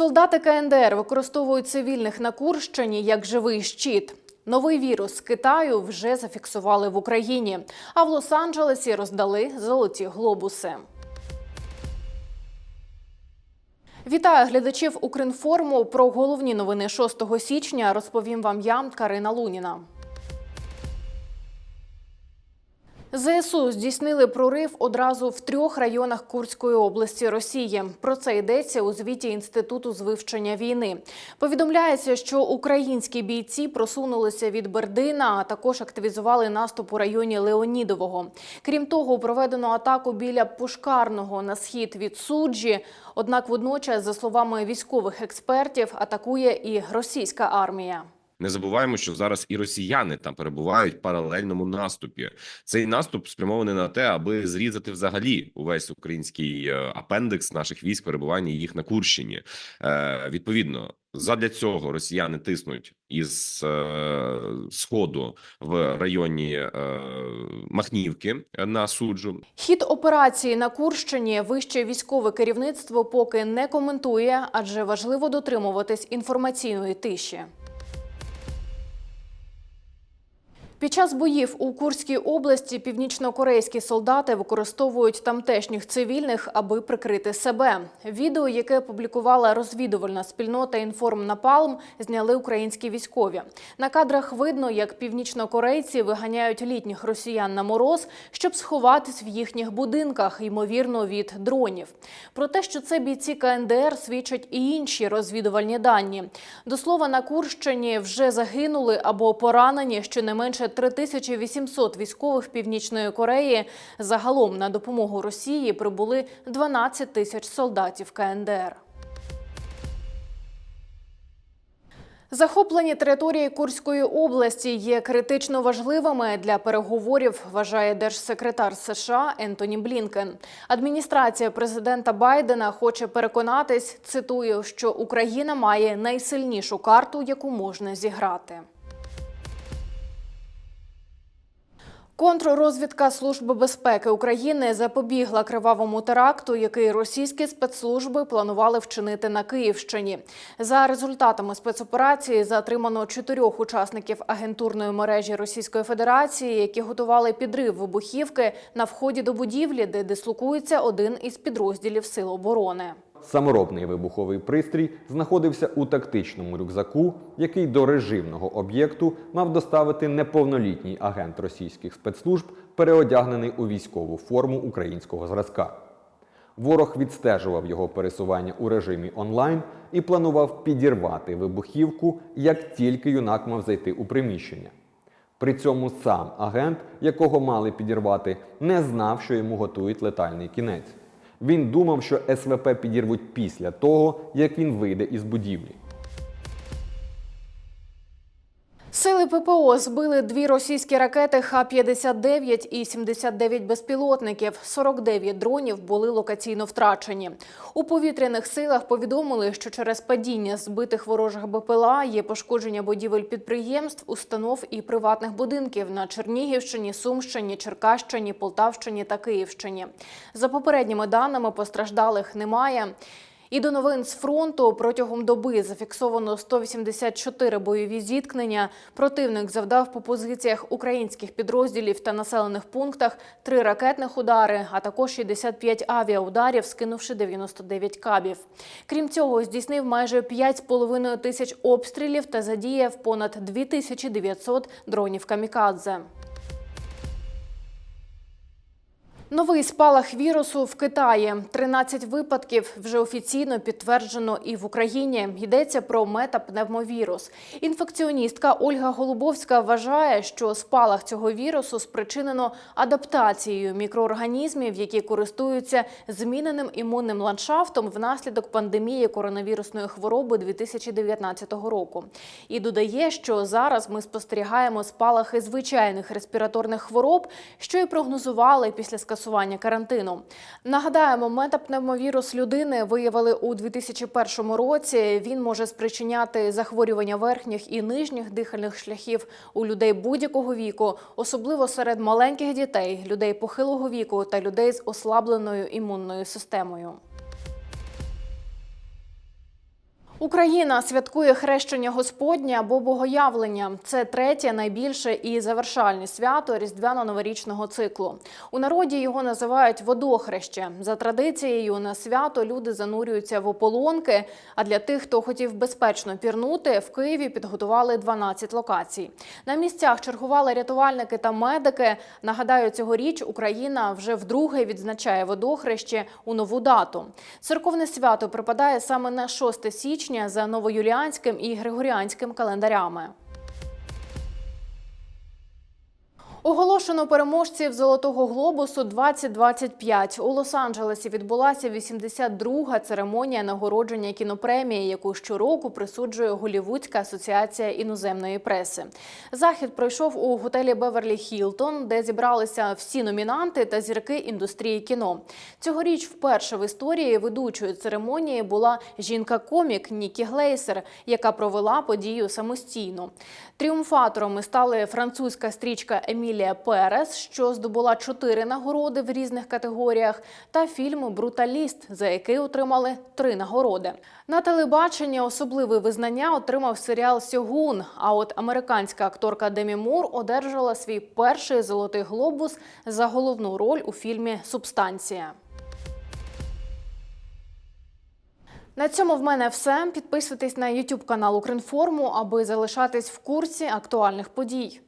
Солдати КНДР використовують цивільних на Курщині як живий щит. Новий вірус з Китаю вже зафіксували в Україні, а в Лос-Анджелесі роздали золоті глобуси. Вітаю глядачів Укрінформу. Про головні новини 6 січня розповім вам я, Карина Луніна. ЗСУ здійснили прорив одразу в трьох районах Курської області Росії. Про це йдеться у звіті інституту з вивчення війни. Повідомляється, що українські бійці просунулися від Бердина, а також активізували наступ у районі Леонідового. Крім того, проведено атаку біля Пушкарного на схід від суджі. Однак, водночас, за словами військових експертів, атакує і російська армія. Не забуваємо, що зараз і росіяни там перебувають в паралельному наступі. Цей наступ спрямований на те, аби зрізати взагалі увесь український е, апендекс наших військ перебування їх на Курщині. Е, відповідно, задля цього росіяни тиснуть із е, сходу в районі е, Махнівки на суджу. Хід операції на Курщині вище військове керівництво поки не коментує, адже важливо дотримуватись інформаційної тиші. Під час боїв у Курській області північнокорейські солдати використовують тамтешніх цивільних, аби прикрити себе. Відео, яке опублікувала розвідувальна спільнота «Інформнапалм», зняли українські військові. На кадрах видно, як північнокорейці виганяють літніх росіян на мороз, щоб сховатись в їхніх будинках, ймовірно, від дронів. Про те, що це бійці КНДР, свідчать і інші розвідувальні дані. До слова, на Курщині вже загинули або поранені щонайменше 3800 військових Північної Кореї. Загалом на допомогу Росії прибули 12 тисяч солдатів КНДР. Захоплені території Курської області є критично важливими для переговорів, вважає держсекретар США Ентоні Блінкен. Адміністрація президента Байдена хоче переконатись, цитую, що Україна має найсильнішу карту, яку можна зіграти. Контррозвідка Служби безпеки України запобігла кривавому теракту, який російські спецслужби планували вчинити на Київщині. За результатами спецоперації затримано чотирьох учасників агентурної мережі Російської Федерації, які готували підрив вибухівки на вході до будівлі, де дислокується один із підрозділів Сил оборони. Саморобний вибуховий пристрій знаходився у тактичному рюкзаку, який до режимного об'єкту мав доставити неповнолітній агент російських спецслужб, переодягнений у військову форму українського зразка. Ворог відстежував його пересування у режимі онлайн і планував підірвати вибухівку, як тільки юнак мав зайти у приміщення. При цьому сам агент, якого мали підірвати, не знав, що йому готують летальний кінець. Він думав, що СВП підірвуть після того, як він вийде із будівлі. Сили ППО збили дві російські ракети Х-59 і 79 безпілотників. 49 дронів були локаційно втрачені. У повітряних силах повідомили, що через падіння збитих ворожих БПЛА є пошкодження будівель підприємств, установ і приватних будинків на Чернігівщині, Сумщині, Черкащині, Полтавщині та Київщині. За попередніми даними постраждалих немає. І до новин з фронту протягом доби зафіксовано 184 бойові зіткнення. Противник завдав по позиціях українських підрозділів та населених пунктах три ракетних удари, а також 65 авіаударів, скинувши 99 кабів. Крім цього, здійснив майже 5,5 тисяч обстрілів та задіяв понад 2900 дронів камікадзе. Новий спалах вірусу в Китаї. 13 випадків вже офіційно підтверджено і в Україні. Йдеться про метапневмовірус. Інфекціоністка Ольга Голубовська вважає, що спалах цього вірусу спричинено адаптацією мікроорганізмів, які користуються зміненим імунним ландшафтом внаслідок пандемії коронавірусної хвороби 2019 року. І додає, що зараз ми спостерігаємо спалахи звичайних респіраторних хвороб, що й прогнозували після скасування скасування карантину. Нагадаємо, метапневмовірус людини виявили у 2001 році. Він може спричиняти захворювання верхніх і нижніх дихальних шляхів у людей будь-якого віку, особливо серед маленьких дітей, людей похилого віку та людей з ослабленою імунною системою. Україна святкує хрещення Господнє або Богоявлення. Це третє найбільше і завершальне свято різдвяно-новорічного циклу. У народі його називають водохреще. За традицією на свято люди занурюються в ополонки. А для тих, хто хотів безпечно пірнути, в Києві підготували 12 локацій. На місцях чергували рятувальники та медики. Нагадаю, цьогоріч Україна вже вдруге відзначає водохреще у нову дату. Церковне свято припадає саме на 6 січня за новоюліанським і григоріанським календарями. Оголошено переможців Золотого глобусу 2025. У Лос-Анджелесі відбулася 82-га церемонія нагородження кінопремії, яку щороку присуджує Голівудська асоціація іноземної преси. Захід пройшов у готелі Беверлі Хілтон, де зібралися всі номінанти та зірки індустрії кіно. Цьогоріч вперше в історії ведучою церемонії була жінка-комік Нікі Глейсер, яка провела подію самостійно. Тріумфаторами стали французька стрічка Емілія Перес, що здобула чотири нагороди в різних категоріях, та фільм Бруталіст, за який отримали три нагороди. На телебаченні особливе визнання отримав серіал Сьогун. А от американська акторка Демі Мур одержала свій перший золотий глобус за головну роль у фільмі Субстанція. На цьому в мене все. Підписуйтесь на YouTube канал Укрінформу, аби залишатись в курсі актуальних подій.